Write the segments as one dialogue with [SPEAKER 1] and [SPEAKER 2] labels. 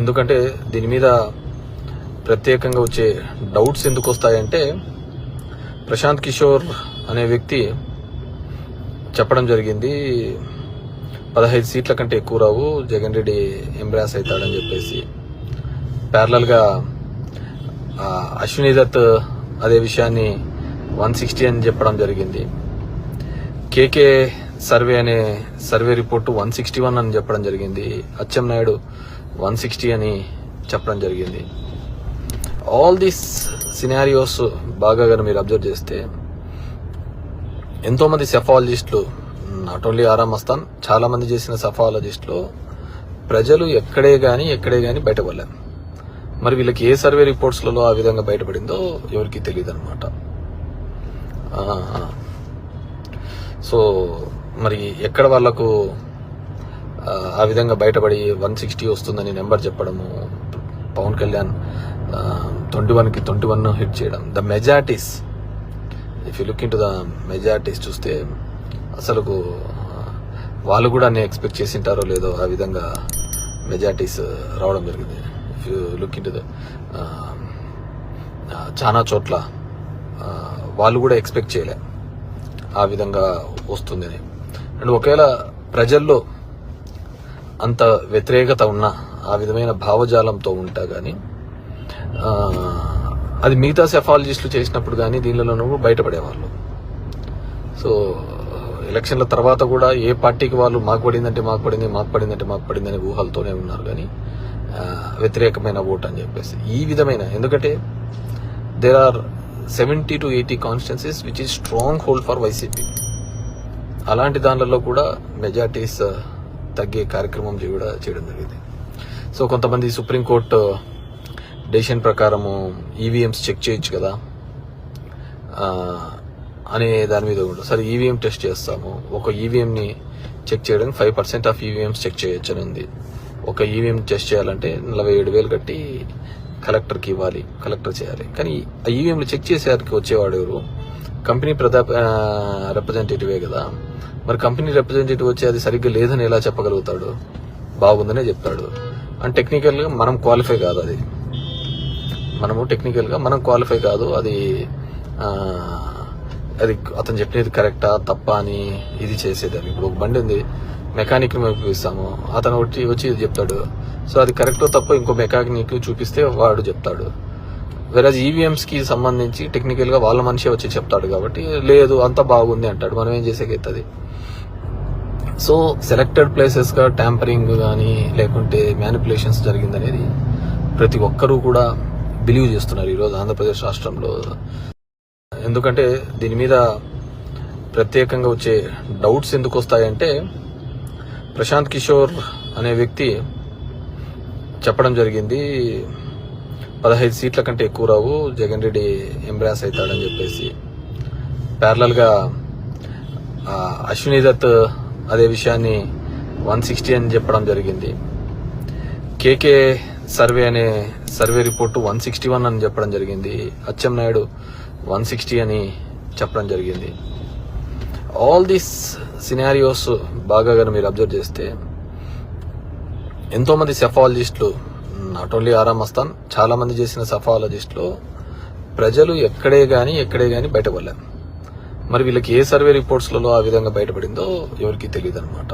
[SPEAKER 1] ఎందుకంటే దీని మీద ప్రత్యేకంగా వచ్చే డౌట్స్ ఎందుకు వస్తాయంటే ప్రశాంత్ కిషోర్ అనే వ్యక్తి చెప్పడం జరిగింది పదహైదు సీట్ల కంటే ఎక్కువ రావు జగన్ రెడ్డి ఎంబ్రాస్ అవుతాడని చెప్పేసి. ప్యారలల్గా అశ్విని దత్ అదే విషయాన్ని వన్ సిక్స్టీ అని చెప్పడం జరిగింది. కేకే సర్వే అనే survey report one sixty one అని చెప్పడం జరిగింది. అచ్చెం నాయుడు వన్ సిక్స్టీ అని చెప్పడం జరిగింది. ఆల్ దీస్ సినారియోస్ బాగా కానీ మీరు అబ్జర్వ్ చేస్తే ఎంతోమంది సెఫాలజిస్టులు నాట్ ఓన్లీ ఆరామ్ మస్తాన్ చేసిన సెఫాలజిస్టులు ప్రజలు ఎక్కడే కానీ ఎక్కడే కానీ బయటపడలేరు మరి వీళ్ళకి ఏ సర్వే రిపోర్ట్స్లలో ఆ విధంగా బయటపడిందో ఎవరికి తెలియదు అనమాట సో మరి ఎక్కడ వాళ్ళకు ఆ, విధంగా బయటపడి వన్ సిక్స్టీ వస్తుందని నెంబర్ చెప్పడము పవన్ కళ్యాణ్ ట్వంటీ వన్కి ట్వంటీ వన్ హిట్ చేయడం. The majorities if you look into the majorities చూస్తే అసలుకు వాళ్ళు కూడా నేను ఎక్స్పెక్ట్ చేసింటారో లేదో ఆ విధంగా మెజార్టీస్ రావడం జరిగింది. If you look into the చాలా చోట్ల వాళ్ళు కూడా ఎక్స్పెక్ట్ చేయలే ఆ విధంగా వస్తుందని. అండ్ ఒకవేళ ప్రజల్లో అంత వ్యతిరేకత ఉన్న ఆ విధమైన భావజాలంతో ఉంటా కానీ అది మిగతా సెఫాలజిస్టులు చేసినప్పుడు కానీ దీనిలోనూ బయటపడేవాళ్ళు. సో ఎలక్షన్ల తర్వాత కూడా ఏ పార్టీకి వాళ్ళు మాకు పడిందంటే మాకు పడింది మాకు పడిందంటే మాకు పడింది అనే ఊహలతోనే ఉన్నారు కానీ వ్యతిరేకమైన ఓట్ అని చెప్పేసి. ఈ విధమైన ఎందుకంటే there are seventy to eighty constituencies which is stronghold for YCP అలాంటి దానిలలో కూడా మెజార్టీస్ తగ్గే కార్యక్రమం కూడా చేయడం జరిగింది. సో కొంతమంది సుప్రీంకోర్టు డెసిషన్ ప్రకారము ఈవీఎంస్ చెక్ చేయొచ్చు కదా. అనే దాని మీద కూడా. సరే ఈవీఎం టెస్ట్ చేస్తాము. ఒక ఈవీఎంని చెక్ చేయడానికి five percent of EVMs check చేయొచ్చు అని ఉంది. ఒక ఈవీఎం టెస్ట్ చేయాలంటే నలభై ఏడు వేలు కట్టి కలెక్టర్కి ఇవ్వాలి. కలెక్టర్ చేయాలి. కానీ ఆ ఈవీఎంలు చెక్ చేసేవారికి వచ్చేవాడు ఎవరు? కంపెనీ ప్రదా రిప్రజెంటేటివే కదా. మరి కంపెనీ రిప్రజెంటేటివ్ వచ్చి అది సరిగ్గా లేదని ఎలా చెప్పగలుగుతాడు? బాగుందనే చెప్తాడు. అండ్ టెక్నికల్గా మనం క్వాలిఫై కాదు అది. మనము టెక్నికల్గా మనం క్వాలిఫై కాదు. అది అది అతను చెప్పినది కరెక్టా తప్ప అని ఇది చేసేదాన్ని ఇప్పుడు ఒక బండి ఉంది మెకానిక్ మేము చూపిస్తాము. అతను వచ్చి వచ్చి ఇది చెప్తాడు. సో అది కరెక్టో తప్ప ఇంకో మెకానిక్ చూపిస్తే వాడు చెప్తాడు. వెరాజ్ ఈవీఎంస్కి సంబంధించి టెక్నికల్గా వాళ్ళ మనిషి వచ్చి చెప్తాడు కాబట్టి లేదు అంత బాగుంది అంటాడు. మనం ఏం చేసేకైతుంది? సో సెలెక్టెడ్ ప్లేసెస్గా ట్యాంపరింగ్ కానీ లేకుంటే మ్యానిపులేషన్స్ జరిగిందనేది ప్రతి ఒక్కరూ కూడా బిలీవ్ చేస్తున్నారు ఈరోజు ఆంధ్రప్రదేశ్ రాష్ట్రంలో. ఎందుకంటే దీని మీద ప్రత్యేకంగా వచ్చే డౌట్స్ ఎందుకు వస్తాయంటే ప్రశాంత్ కిషోర్ అనే వ్యక్తి చెప్పడం జరిగింది. పదహైదు సీట్ల కంటే ఎక్కువ రావు. జగన్ రెడ్డి ఎంబ్రాన్స్ అవుతాడని చెప్పేసి. ప్యారలల్గా అశ్విని దత్ అదే విషయాన్ని వన్ సిక్స్టీ అని చెప్పడం జరిగింది. కేకే సర్వే అనే survey report one sixty one అని చెప్పడం జరిగింది. అచ్చెం నాయుడు వన్ సిక్స్టీ అని చెప్పడం జరిగింది. ఆల్ దీస్ సినారియోస్ బాగా మీరు అబ్జర్వ్ చేస్తే ఎంతోమంది సెఫాలజిస్టులు నాట్ ఓన్లీ ఆరామ్ మస్తాన్ చాలా మంది చేసిన సఫాలజిస్ట్లో ప్రజలు ఎక్కడే గాని ఎక్కడే గాని బయటపడలేదు. మరి వీళ్ళకి ఏ సర్వే రిపోర్ట్స్లలో ఆ విధంగా బయటపడిందో ఎవరికి తెలియదు అనమాట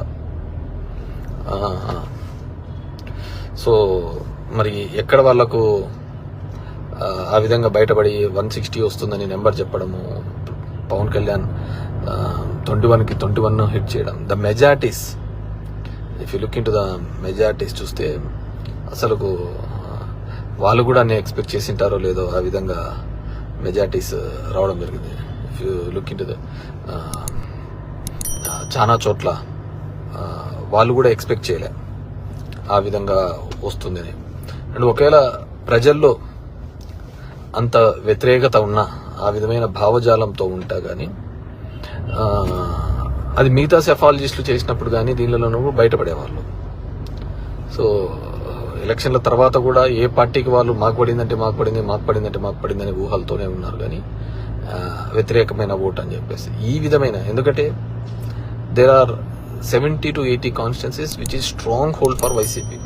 [SPEAKER 1] సో మరి ఎక్కడ వాళ్ళకు ఆ, ఆ విధంగా బయటపడి వన్ సిక్స్టీ వస్తుందని నెంబర్ చెప్పడము పవన్ కళ్యాణ్ ట్వంటీ వన్కి ట్వంటీ వన్ హిట్ చేయడం. The majorities if you look into the majorities చూస్తే అసలుకు వాళ్ళు కూడా నేను ఎక్స్పెక్ట్ చేసింటారో లేదో ఆ విధంగా మెజార్టీస్ uh, రావడం జరిగింది. If you look into the చాలా చోట్ల uh, వాళ్ళు కూడా ఎక్స్పెక్ట్ చేయలే ఆ విధంగా వస్తుందని. అండ్ ఒకవేళ ప్రజల్లో అంత వ్యతిరేకత ఉన్న ఆ విధమైన భావజాలంతో ఉంటా కానీ అది మిగతా సెఫాలజిస్టులు చేసినప్పుడు కానీ దీనిలోనూ బయటపడేవాళ్ళు. సో ఎలక్షన్ల తర్వాత కూడా ఏ పార్టీకి వాళ్ళు మాకు పడిందంటే మాకు పడింది మాకు పడిందంటే మాకు పడిందనే ఊహలతోనే ఉన్నారు కానీ వ్యతిరేకమైన ఓట్ అని చెప్పేసి. ఈ విధమైన ఎందుకంటే there are seventy to eighty constituencies which is stronghold for YCP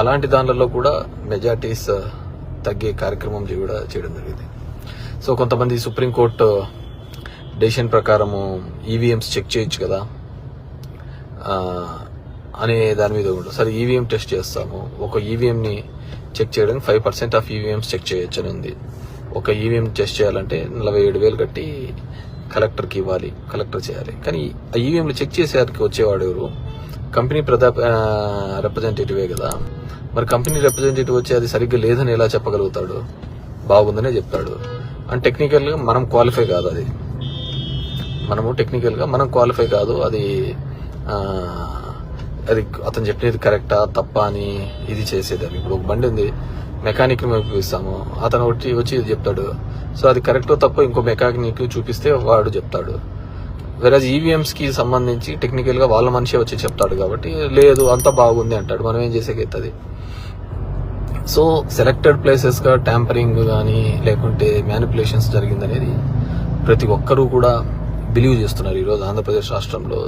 [SPEAKER 1] అలాంటి దానిలలో కూడా మెజార్టీస్ తగ్గే కార్యక్రమం కూడా చేయడం జరిగింది. సో కొంతమంది సుప్రీంకోర్టు డెసిషన్ ప్రకారము ఈవీఎంస్ చెక్ చేయొచ్చు కదా. అనే దాని మీద కూడా. సరే ఈవీఎం టెస్ట్ చేస్తాము. ఒక ఈవీఎంని చెక్ చేయడానికి five percent of EVMs check చేయొచ్చు అని ఉంది. ఒక ఈవీఎం టెస్ట్ చేయాలంటే నలభై ఏడు వేలు కట్టి కలెక్టర్కి ఇవ్వాలి. కలెక్టర్ చేయాలి. కానీ ఆ ఈవీఎంలు చెక్ చేసేవారికి వచ్చేవాడు ఎవరు? కంపెనీ ప్రధా రిప్రజెంటేటివే కదా. మరి కంపెనీ రిప్రజెంటేటివ్ వచ్చి అది సరిగ్గా లేదని ఎలా చెప్పగలుగుతాడు? బాగుందనే చెప్తాడు. అండ్ టెక్నికల్గా మనం క్వాలిఫై కాదు అది. మనము టెక్నికల్గా మనం క్వాలిఫై కాదు. అది అది అతను చెప్పేది కరెక్టా తప్ప అని ఇది చేసేది అది. ఇప్పుడు ఒక బండి ఉంది మెకానిక్ చూపిస్తాము అతను వచ్చి వచ్చి ఇది చెప్తాడు. సో అది కరెక్టో తప్ప ఇంకో మెకానిక్ చూపిస్తే వాడు చెప్తాడు. వెరాజ్ ఈవీఎంస్కి సంబంధించి టెక్నికల్గా వాళ్ళ మనిషి వచ్చి చెప్తాడు కాబట్టి లేదు అంతా బాగుంది అంటాడు. మనం ఏం చేసేకైతుంది సో సెలెక్టెడ్ ప్లేసెస్గా ట్యాంపరింగ్ కానీ లేకుంటే మ్యానిపులేషన్స్ జరిగిందనేది ప్రతి ఒక్కరూ కూడా బిలీవ్ చేస్తున్నారు ఈరోజు ఆంధ్రప్రదేశ్ రాష్ట్రంలో.